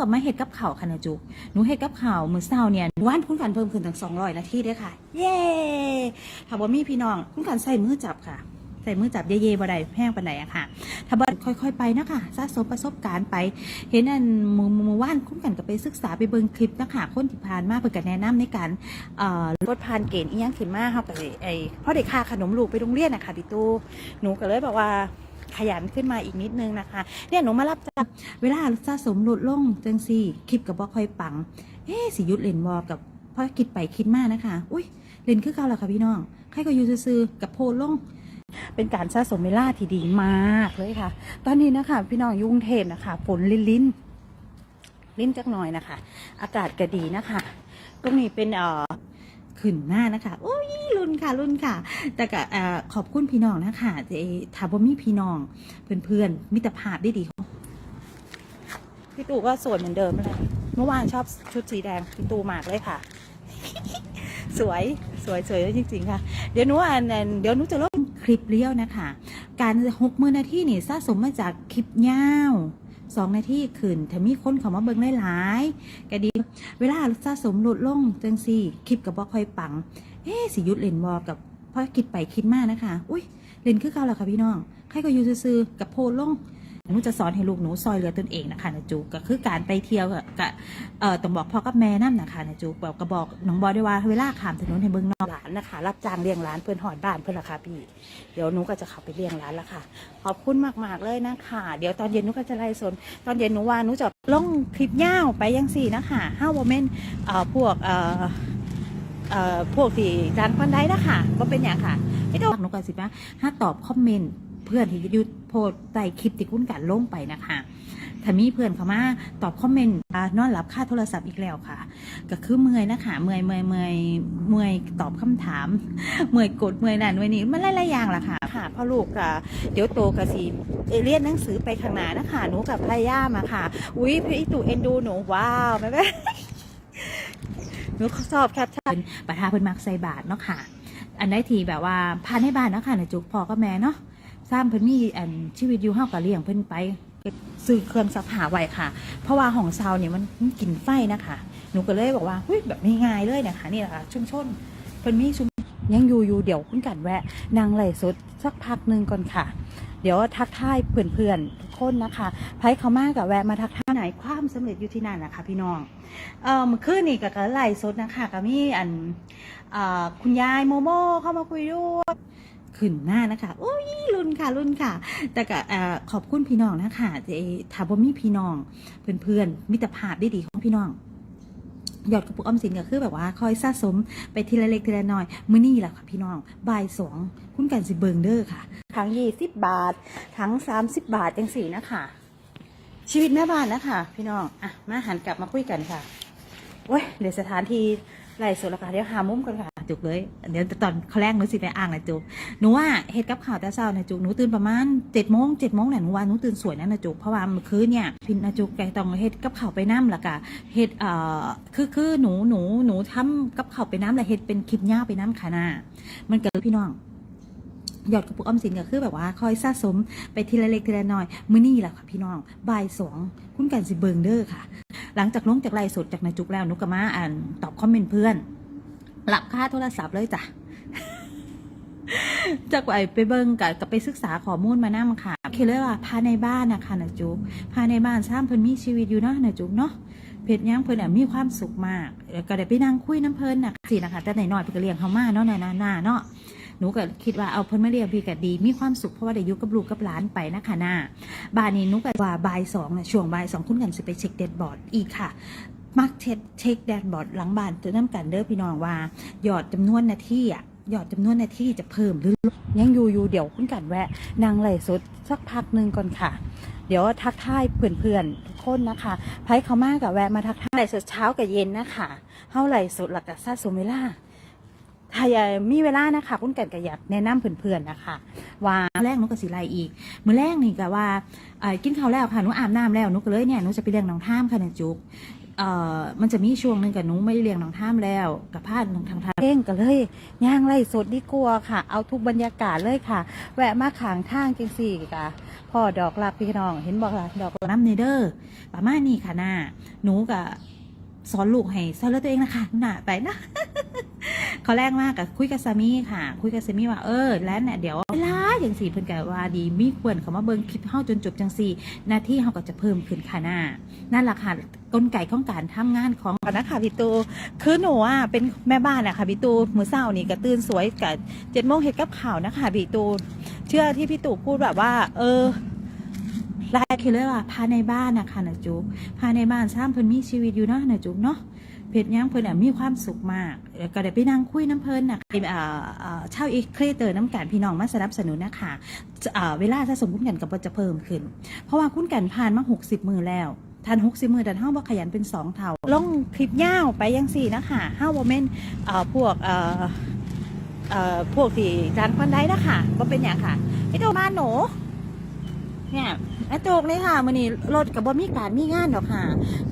กับมาเฮ็ดกับข่าวค่ะนะจุกหนูเฮ็ดกับข่าวมือเช้าเนี่ยว่านคุณกันเพิ่มขึ้นถึง200นาทีด้อค่ะ เย้ถ้าบ่มีพี่น้องคุณกันใส่มือจับค่ะใส่มือจับเย่ๆบ่ได้แพงปานใดอะค่ะ ถ้าบ่ค่อยๆไปนะคะสะสมประสบการณ์ไป เห็นอันมือมือว่านคุณกันก็ไปศึกษาไปเบิ่งคลิปนะคะคนที่ผ่านมาเพิ่นก็แนะนำในการเอ่อลดผ่านเกณฑ์อีหยังขึ้นมาเฮาก็ไอ้พอได้ค่าขนมลูกไปโรงเรียนนะคะพี่ตู้หนูก็เลยแบบว่า ขยันขึ้นมาอีกนิดนึงนะคะ เนี่ยหนูมารับจากเวลาสะสมลดลงจังซี่คลิปก็บ่ค่อยปัง เอ๊สิยุดเล่นบ่กับพอคิดไปคิดมานะคะ อุ้ยเล่นคือเก่าแล้วค่ะพี่น้องใครก็อยู่ซื่อกับโพลลงเป็นการสะสมเวลาที่ดีมากเลยค่ะ ตอนนี้นะคะ พี่น้องยุ่งเทพนะคะฝนลิ้นลิ้นลิ้นจักหน่อยนะคะ อากาศก็ดีนะคะ ตรงนี้เป็นเอ่อขึ้นหน้านะคะโอ้ย รุ่นค่ะรุ่นค่ะ แต่ก็ขอบคุณพี่น้องนะคะที่ถามว่ามีพี่น้องเพื่อนๆมิตรภาพได้ดีพี่ตู่ก็สวยเหมือนเดิมเลยเมื่อวานชอบชุดสีแดงพี่ตู่มากเลยค่ะ สวยสวยสวยจริงๆค่ะ เดี๋ยวหนูอ่านเดี๋ยวหนูจะลงคลิปเลี้ยวนะคะ การหกมือนาทีนี่สะสมมาจากคลิปยาว สองนาทีขึ้นถ้ามีคนเขามาเบิ่งหลายๆก็ดี เวลาสะสมลดลงจังซี่คลิปกับบ่ค่อยปัง เอ๊สิยุดเล่นบอกับพอคิดไปคิดมานะคะ อุ้ยเล่นคือเก่าแล้วค่ะพี่น้อง ใครก็อยู่ซื้อกับโพลลง หนูจะสอนให้ลูกหนูซอยเหลือตนเองนะคะนะจูก็คือการไปเที่ยวกับเอ่อต้องบอกพ่อกับแม่นั่นนะคะนะจูแบบกระบอกน้องบอยด้วยว่าเวลาขามถนนให้เบิ่งนอกหลานนะคะ รับจ้างเลี้ยงหลานเพื่อนหอดบ้านเพื่อนละค่ะพี่ เดี๋ยวหนูก็จะเข้าไปเลี้ยงร้านแล้วค่ะ ขอบคุณมากๆเลยนะคะ เดี๋ยวตอนเย็นหนูก็จะไล่สนตอนเย็นหนูว่าหนูจะลงคลิปย่าวไปยังสี่นะคะห้าโมเมนต์เอ่อพวกเอ่อเอ่อพวกที่ดังปันได้นะคะก็เป็นอย่างค่ะไม่ต้องหนูกันสินะถ้าตอบคอมเมนต์ เพื่อนที่ยุดโพสใต้คลิปที่คุณกันลงไปนะคะถ้ามีเพื่อนเข้ามาตอบคอมเมนต์นอนหลับค่าโทรศัพท์อีกแล้วค่ะ ก็คือเมื่อยนะคะเมื่อยเมื่อยเมื่อยเมื่อยตอบคำถาม เมื่อยกดเมื่อยนั่นเมื่อยนี่มันหลายๆอย่างล่ะค่ะ ค่ะพ่อลูกค่ะเดี๋ยวโตกะสิเรียนหนังสือไปข้างหน้านะคะหนูกับภรรยามาค่ะ อุ้ยพี่ตู่เอ็นดูหนูว้าวแม่แม่หนูชอบแคปชั่นประทาเพิ่นมักใส่บาทเนาะค่ะ อันได้ทีแบบว่าพาในบ้านเนาะค่ะนะจุกพอกับแม่เนาะ สร้างเพิ่นมีอันชีวิตอยู่เฮาก็เลี้ยงเพิ่นไปซื้อเครื่องซักผ้าไว้ค่ะ เพราะว่าของเซาเนี่ยมันมันกินไฟนะคะหนูก็เลยบอกว่าเฮ้ยแบบง่ายๆเลยนะคะนี่แหละค่ะชุมชนเพิ่นมีชุมยังอยู่อยู่เดี๋ยวคุณกันแวะนางไหลสดสักพักหนึ่งก่อนค่ะ เดี๋ยวทักทายเพื่อนๆทุกคนนะคะไพ่เขามากกับแวะมาทักทายไหนความสำเร็จอยู่ที่นั่นนะคะพี่น้องเออมื่อคืนนี่กับไหลสดนะคะก็มีอันอคุณยายโมโมเข้ามาคุยด้วย ขึ้นหน้านะคะโอ้ยรุ่นค่ะรุ่นค่ะ แต่ก็ขอบคุณพี่น้องนะคะที่ถามว่ามีพี่น้อง เพื่อนๆ มิตรภาพได้ดีของพี่น้องยอดกระปุกออมสินก็คือแบบว่าคอยสะสมไปทีละเล็กทีละน้อย มื้อนี้แหละค่ะพี่น้องบ่ายสองคุณกันสิเบิงเด้อค่ะทั้งยี่สิบบาททั้งสามสิบบาทจังสี่นะคะชีวิตแม่บ้านนะคะพี่น้องอะมาหันกลับมาคุยกันค่ะโอ้ยเดี๋ยวสถานที่ไล่สดแล้วค่ะเดี๋ยวหามุมกันค่ะ จุกเลย เดี๋ยวตอนเขาแรกหนูสิไปอ่างนะจุกหนูว่าเฮ็ดกับข่าวแต่เช้านะจุกหนูตื่นประมาณเจ็ดโมงเจ็ดโมงแหละหนูว่าหนูตื่นสวยนะนะจุกเพราะว่าเมื่อคืนเนี่ยพี่นะจุกแกต้องเฮ็ดกับข่าวไปน้ำละกะเฮ็ดเอ่อคือคือหนูหนูหนูทำกับข่าวไปน้ำและเฮ็ดเป็นคลิปย่าไปน้ำค่ะนามันเกิดพี่น้องยอดกระปุกออมสินก็คือแบบว่าคอยสะสมไปทีละเล็กทีละน้อย มื้อนี้แหละค่ะพี่น้องบ่ายสองคุณกันสิเบิงเด้อค่ะ หลังจากลงจากไลฟ์สดจากนายจุกแล้วนุกกมาอ่านตอบคอมเมนต์เพื่อน หลับค่าโทรศัพท์เลยจ้ะจากไปไปเบิงกับกับไปศึกษาข้อมูลมานั่งค่ะคือเลยว่าพาในบ้านนะคะนะจุกพาในบ้านสร้างเพิ่นมีชีวิตอยู่เนาะนะจุกเนาะเพจย่างเพิ่นมีความสุขมากแล้วก็ได้ไปนั่งคุยน้ำเพิ่นนะสินะคะแต่ไหนหน่อยเพิ่นก็เลี้ยงเขามาเนาะนานานาเนาะหนูก็คิดว่าเอาเพิ่นมาเรียนพี่ก็ดี มีความสุขเพราะว่าได้อยู่กับลูกกับหลานไปนะคะหน้าบ่ายนี้หนูก็ว่าบ่ายสองนะช่วงบ่ายสองคุณกันสิไปเช็คเดดบอร์ดอีกค่ะ มักเช็คเช็คแดดบอร์ดหลังบ้านจะน้ำกันเด้อพี่น้องว่า หยอดจำนวนนาทีอะยอดจำนวนนาทีจะเพิ่มหรือยังอยู่อยู่เดี๋ยวคุณกันแวะนางไหลสดสักพักหนึ่งก่อนค่ะ เดี๋ยวทักทายเพื่อนๆทุกคนนะคะไพ่เขามากกับแวะมาทักทายไหลสดเช้ากับเย็นนะคะเฮาไหลสดหลักกะซาสมเวลาถ้าอยามีเวลานะคะคุณกันก็อยากแนะนำเพื่อนๆนะคะ ว่าแรกนุก็สิไลอีก มื้อแรกนี่ก็ว่ากินข้าวแล้วค่ะหนูอาบน้ำแล้วนูก็เลยเนี่ยหนูจะไปเลี้ยงน้องท่ามค่ะนะจุก เอ่อมันจะมีช่วงหนึ่งกับหนูไม่ได้เลี้ยงน้องท่ามแล้วกับพาดน้องทางทางเพ่งก็เลยย่างไล่สดดีกว่าค่ะ เอาทุกบรรยากาศเลยค่ะ แวะมาขางทางจังสี่กะพ่อดอกลักพี่น้อง เห็นบอกละดอกน้ำเนเดอร์ประมาณนี้ค่ะหน้าหนูกับสอนลูกให้สอนเลือตัวเองนะคะหน้าไปนะเขาแรกมากกับคุยกับสามีค่ะ คุยกับสามีว่าเออแล้วเนี่ยเดี๋ยวเวลา อย่างสี่เพิ่นกับว่าดีมีควรเขามาเบิ่งคลิปเฮาจนจบจังสี่หน้าที่เฮาก็จะเพิ่มขึ้นค่ะหน้านั่นแหละค่ะกลไกของการทำงานของนะคะพี่ตูคือหนูอะเป็นแม่บ้านอะค่ะพี่ตูมื้อเช้านี่ก็ตื่นสวยกับเจ็ดโมงเฮ็ดกับข่าวนะคะพี่ตูเชื่อที่พี่ตูพูดแบบว่า เออรายคือเลยว่าพาในบ้านนะคะนะจุกพาในบ้านสร้างเพิ่นมีชีวิตอยู่เนาะนะจุกเนาะ เพชรย่างเพิ่นมีความสุขมาก ก็ได้ไปนั่งคุยน้ำเพลินนะเอ่อเอ่อเช่าอีกเครเตอร์น้ำกันพี่น้องมาสนับสนุนนะคะเวลาถ้าสมคุ้นกันก็จะเพิ่มขึ้น เพราะว่าคุ้นกันผ่านมา 60 มือแล้วทัน60มือแต่เฮาบ่ขยันเป็น2เท่าลงคลิปย่าวไปยังสี่นะคะเฮาบ่แม่นเอ่อพวกพวกที่ร้านควันได้นะคะบ่เป็นอย่างค่ะไอ้โตมาหนู เนี่ยไอ้โจกนี่ค่ะมื้อนี้รถกับบ่มีการมีงานดอกค่ะ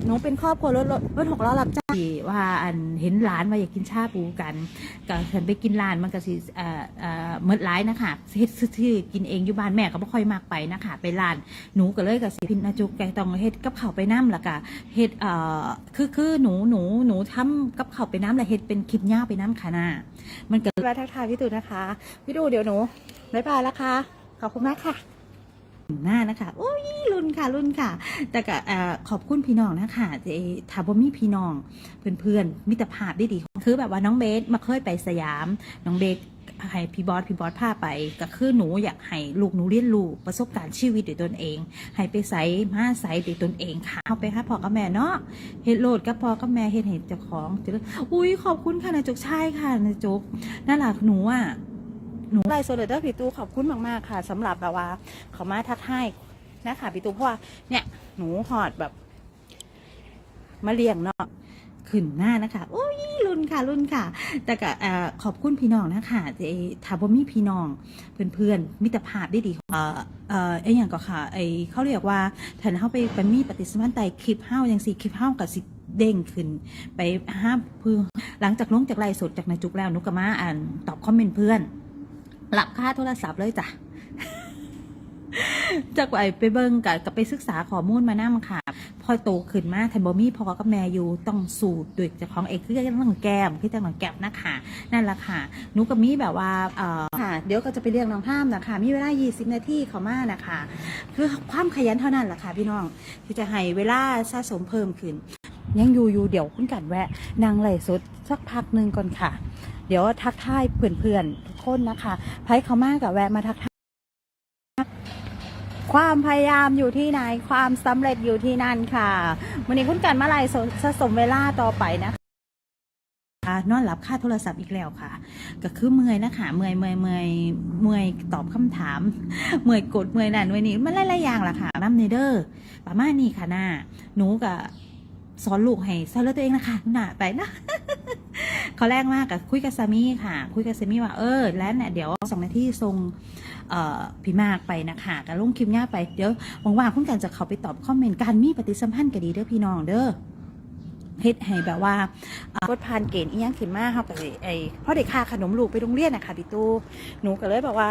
หนูเป็นครอบครัวรถรถรถหกล้อรับจ้างว่าอันเห็นร้านว่าอยากกินชาปูกันก็ฉันไปกินร้านมันก็สิเอ่อเอ่อเมิดร้ายนะคะเฮ็ดซื่อกินเองอยู่บ้านแม่ก็บ่ค่อยมากไปนะคะไปร้านหนูก็เลยก็สิพินอาจุกแกต้องเฮ็ดกับข้าวไปน้ำละกะเฮ็ดเอ่อคือคือหนูหนูหนูทำกับข้าวไปน้ำและเฮ็ดเป็นคลิปย่าไปน้ำค่ะนามันก็มาทักทายพี่ตู่นะคะพี่ตู่เดี๋ยวหนูบ๊ายบายแล้วค่ะขอบคุณมากค่ะ หน้านะคะโอ้ยรุ่นค่ะรุ่นค่ะ แต่ก็ขอบคุณพี่น้องนะคะที่ถามว่มีพี่น้อง เพื่อนๆมิตรภาพได้ดีคือแบบว่าน้องเบสมาเคยไปสยาม น้องเบสให้พี่บอสพี่บอสพาไปก็คือหนูอยากให้ลูกหนูเรียนรู้ประสบการณ์ชีวิตด้วยตนเองให้ไปใส่มาใส่ด้วยตนเองค่ะเอาไปค่ะพ่อกับแม่เนาะเฮ็ดโหลดกับพ่อกับแม่เฮ็ดให้เจ้าของจะได้อุ้ยขอบคุณค่ะนายจุกใช่ค่ะนายจุกนั่นแหละหนูอะ หนูไลฟ์โซเลเดอร์พี่ตูขอบคุณมากๆค่ะสำหรับแบบว่า เขามาทักทายนะคะพี่ตูเพราะว่าเนี่ยหนูหอดแบบมาเลี้ยงเนาะขึ้นหน้านะคะ โอ้ยรุ่นค่ะรุ่นค่ะ แต่ก็ขอบคุณพี่น้องนะคะที่ถามว่ามีพี่น้องเพื่อนๆมิตรภาพได้ดีเออเอ่อไอ้อย่างก็ค่ะไอ้เขาเรียกว่าถ้าเข้าไปไปมีปฏิสัมพันธ์ใต้คลิปเฮ้าอย่างสี่คลิปเฮ้ากับสิเด้งขึ้น ไปห้ามเพื่อหลังจากลงจากไลฟ์สดจากนายจุกแล้วหนุก็มาอ่านตอบคอมเมนต์เพื่อน หลับค่าโทรศัพท์เลยจ้ะจากไปไปเบิ้งกับกับไปศึกษาข้อมูลมานั่ค่ะ พอโตขึ้นมาไทบอมี่พอกับแม่อยู่ต้องสูตรด้วยจากของเองคือจังหลังแก้มคือจังหลังแก้มนะคะนั่นแหละค่ะนูกับมี่แบบว่าเอ่อค่ะ เดี๋ยวก็จะไปเรียกน้องท่ามนะคะมีเวลา 20 นาทีเขามานะคะคือความขยันเท่านั้นแหละค่ะพี่น้องที่จะให้เวลาสะสมเพิ่มขึ้น ยังอยู่อยู่เดี๋ยวคุณกันแวะนางไหลฟ์สดสักพักหนึ่งก่อนค่ะ เดี๋ยวทักทายเพื่อนๆ ทุกคนนะคะไพ่เขามากกับแวะมาทักทายความพยายามอยู่ที่ไหนความสำเร็จอยู่ที่นั่นค่ะวันนี้คุณกันมาไล่สะสมเวลาต่อไปนะคะนอนหลับค่าโทรศัพท์อีกแล้วค่ะ ก็คือเมื่อยนะคะเมื่อยเมื่อยเมื่อยเมื่อยตอบคำถาม เมื่อยกดเมื่อยนั่นเมื่อยนี่มันหลายๆอย่างล่ะค่ะน้ำเนเดอร์ประมาณนี้ค่ะหน้าหนูกับ สอนลูกให้สอนเลือตัวเองนะคะหน้าไปนะเขาแรกมากกับคุยกับสามีค่ะ คุยกับสามีว่าเออแล้วเนี่ยเดี๋ยวสองนาทีทรงพี่มากไปนะคะกับลุงคลิปง่าไปเดี๋ยวว่างๆคุณกันจะเขาไปตอบคอมเมนต์การมีปฏิสัมพันธ์ก็ดีเด้อพี่น้องเด้อเฮ็ดให้แบบว่ากดผ่านเกณฑ์อีหยังขึ้นมาเฮาก็ไอ้พ่อเด็กค่าขนมลูกไปโรงเรียนนะคะพี่ตู้หนูก็เลยแบบว่า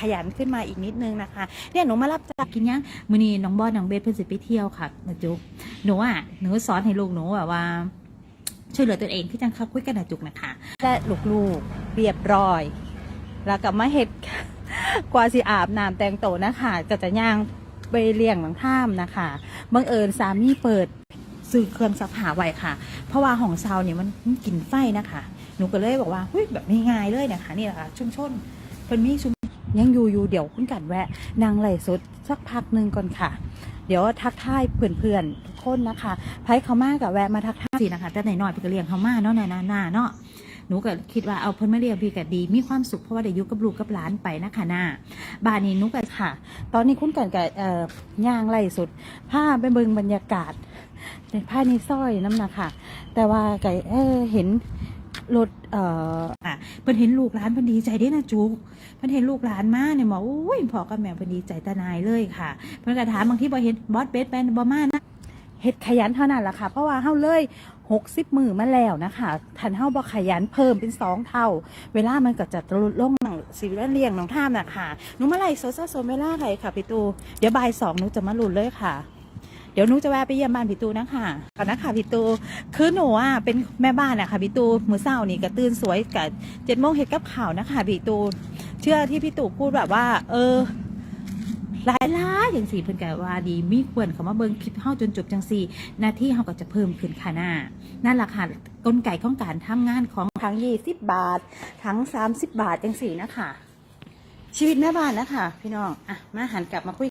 ขยันขึ้นมาอีกนิดนึงนะคะ เนี่ยหนูมารับจากกินยังมือนี้น้องบอสน้องเบสเพิ่นสิไปเที่ยวค่ะนะจุกหนูอะหนูสอนให้ลูกหนูแบบว่า ช่วยเหลือตัวเองที่จังคับคุยกันนะจุกนะคะและลูกๆเรียบร้อย แล้วกับมาเห็ดกว่าสิอาบน้ำแต่งโตนะคะก็จะย่างไปเลี้ยงหลังท่ามนะคะบังเอิญสามีเปิดซื้อเครื่องซักผ้าไว้ค่ะ เพราะว่าของเซาเนี่ยมันกลิ่นไฟนะคะ หนูก็เลยบอกว่าเฮ้ยแบบง่ายๆเลยนะคะนี่แหละค่ะชุมชนเพิ่นมีชุม ยังอยู่อยู่เดี๋ยวคุณกันแวะนางไหลฟ์สดสักพักหนึ่งก่อนค่ะ เดี๋ยวทักทายเพื่อนๆทุกคนนะคะไพ่เขามากับแวะมาทักทายสินะคะแต่ไหนหน่อยเพื่นก็เลี้ยงเขามาเนาะนานานาเนาะหนูก็คิดว่าเอาเพิ่นมาเลี้ยงพี่ก็ดี มีความสุขเพราะว่าได้อยู่กับลูกกับหลานไปนะคะหน้าบ้านนี้หนุก็ค่ะ ตอนนี้คุณกันกับเอ่อย่างไล่สุดผ้าไปเบิงบรรยากาศในผ้าในซอยน้ำหนะคะแต่ว่าไก่เออเห็น รถเอ่ออะเพิ่นเห็นลูกหลานเพิ่นดีใจเด้นะจุกเพิ่นเห็นลูกหลานมาเนี่ยบออุ้ยพ่อกับแม่เพิ่นดีใจตาหนายเลยค่ะเพิ่นก็ถามบางที่บ่เห็นบอสเบสเป็นบ่มานะเฮ็ดขยันเท่านั้นล่ะค่ะ เพราะว่าเฮาเลย 60 มือมาแล้วนะคะทันเฮาบ่ขยันเพิ่มเป็นสองเท่า เวลามันก็จะลดลงหนังสิเลี้ยงน้องท่ามน่ะค่ะหนูมาไล่โซซ่าโซเวลาใครค่ะพี่ตูเดี๋ยวบ่ายสองหนูจะมาลุ้นเลยค่ะ เดี๋ยวหนูจะแวะไปเยี่ยมบ้านพี่ตูนะคะก่อนนะคะพี่ตูคือหนูอะเป็นแม่บ้านอะค่ะพี่ตูมือเช้านี่ก็ตื่นสวยกับเจ็ดโมงเฮ็ดกับข่าวนะคะพี่ตูเชื่อที่พี่ตูพูดแบบว่า เออหลายล้าอย่างสี่เพิ่นก็ว่าดีมีควรเขามาเบิ่งคลิปเฮาจนจบจังสี่หน้าที่เฮาก็จะเพิ่มขึ้นค่ะหน้านั่นล่ะค่ะกลไกของการทำงานของทั้ง20บบาท ทั้ง30บาทจังสี่นะคะชีวิตแม่บ้านนะคะพี่น้องอะมาหันกลับมาคุย